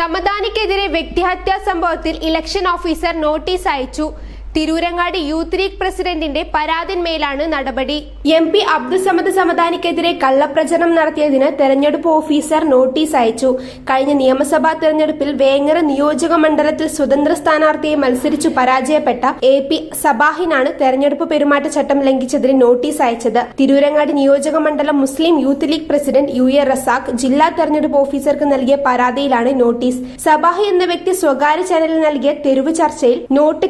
സമദാനിക്കെതിരെ വ്യക്തിഹത്യാ സംഭവത്തിൽ election officer notice അയച്ചു. Tirurangadi youth league പ്രസിഡന്റിന്റെ പരാതിന്മേലാണ് നടപടി. എം പി അബ്ദുസമദ് സമദാനിക്കെതിരെ കള്ളപ്രചരണം നടത്തിയതിന് തെരഞ്ഞെടുപ്പ് ഓഫീസർ നോട്ടീസ് അയച്ചു. കഴിഞ്ഞ നിയമസഭാ തെരഞ്ഞെടുപ്പിൽ വേങ്ങര നിയോജക മണ്ഡലത്തിൽ സ്വതന്ത്ര സ്ഥാനാർത്ഥിയെ മത്സരിച്ചു പരാജയപ്പെട്ട എ പി സബാഹിനാണ് തെരഞ്ഞെടുപ്പ് പെരുമാറ്റച്ചട്ടം ലംഘിച്ചതിന് നോട്ടീസ് അയച്ചത്. തിരൂരങ്ങാടി നിയോജക മണ്ഡലം Muslim Youth League president U A Razak ജില്ലാ തെരഞ്ഞെടുപ്പ് ഓഫീസർക്ക് നൽകിയ പരാതിയിലാണ് നോട്ടീസ്. സബാഹി എന്ന വ്യക്തി സ്വകാര്യ ചാനലിൽ നൽകിയ തെരുവ് ചർച്ചയിൽ നോട്ട്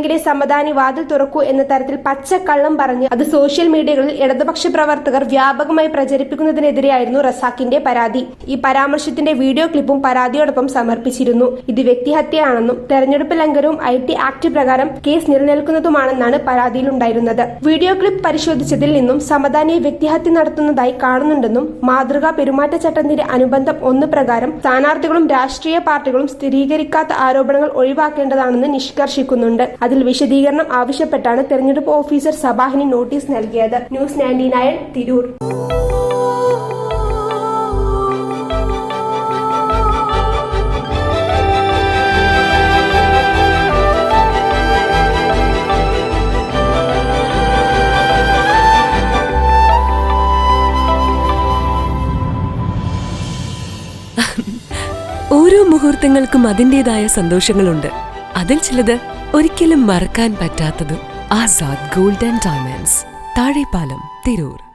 കെട്ടുകളുണ്ടെങ്കിലേ സമ്മതാനി വാതിൽ തുറക്കൂ എന്ന തരത്തിൽ പച്ചക്കള്ളം പറഞ്ഞ് അത് സോഷ്യൽ മീഡിയകളിൽ ഇടതുപക്ഷ പ്രവർത്തകർ വ്യാപകമായി പ്രചരിപ്പിക്കുന്നതിനെതിരെയായിരുന്നു റസാഖിന്റെ പരാതി. ഈ പരാമർശത്തിന്റെ വീഡിയോ ക്ലിപ്പും പരാതിയോടൊപ്പം സമർപ്പിച്ചിരുന്നു. ഇത് വ്യക്തിഹത്യയാണെന്നും തെരഞ്ഞെടുപ്പ് ലംഘനവും ഐ ടി ആക്ട് പ്രകാരം കേസ് നിലനിൽക്കുന്നതുമാണെന്നാണ് പരാതിയിലുണ്ടായിരുന്നത്. വീഡിയോ ക്ലിപ്പ് പരിശോധിച്ചതിൽ നിന്നും സമദാനിയെ വ്യക്തിഹത്യ നടത്തുന്നതായി കാണുന്നുണ്ടെന്നും മാതൃകാ പെരുമാറ്റച്ചട്ടത്തിന്റെ അനുബന്ധം ഒന്ന് പ്രകാരം സ്ഥാനാർത്ഥികളും രാഷ്ട്രീയ പാർട്ടികളും സ്ഥിരീകരിക്കാത്ത ആരോപണങ്ങൾ ഒഴിവാക്കേണ്ടതാണെന്ന് നിഷ്കർഷിക്കുന്നുണ്ട്. അതിൽ വിശദീകരണം ആവശ്യപ്പെട്ടാണ് തെരഞ്ഞെടുപ്പ് ഓഫീസർ സബാഹിന് നോട്ടീസ് നൽകിയത്. News ninety nine Tirur. ഓരോ മുഹൂർത്തങ്ങൾക്കും അതിന്റെതായ സന്തോഷങ്ങളുണ്ട്. അതിൽ ചിലത് ഒരിക്കലും മറക്കാൻ പറ്റാത്തത് ആസാദ് ഗോൾഡൻ ഡയമണ്ട്സ് താഴെപ്പാലം തിരൂർ.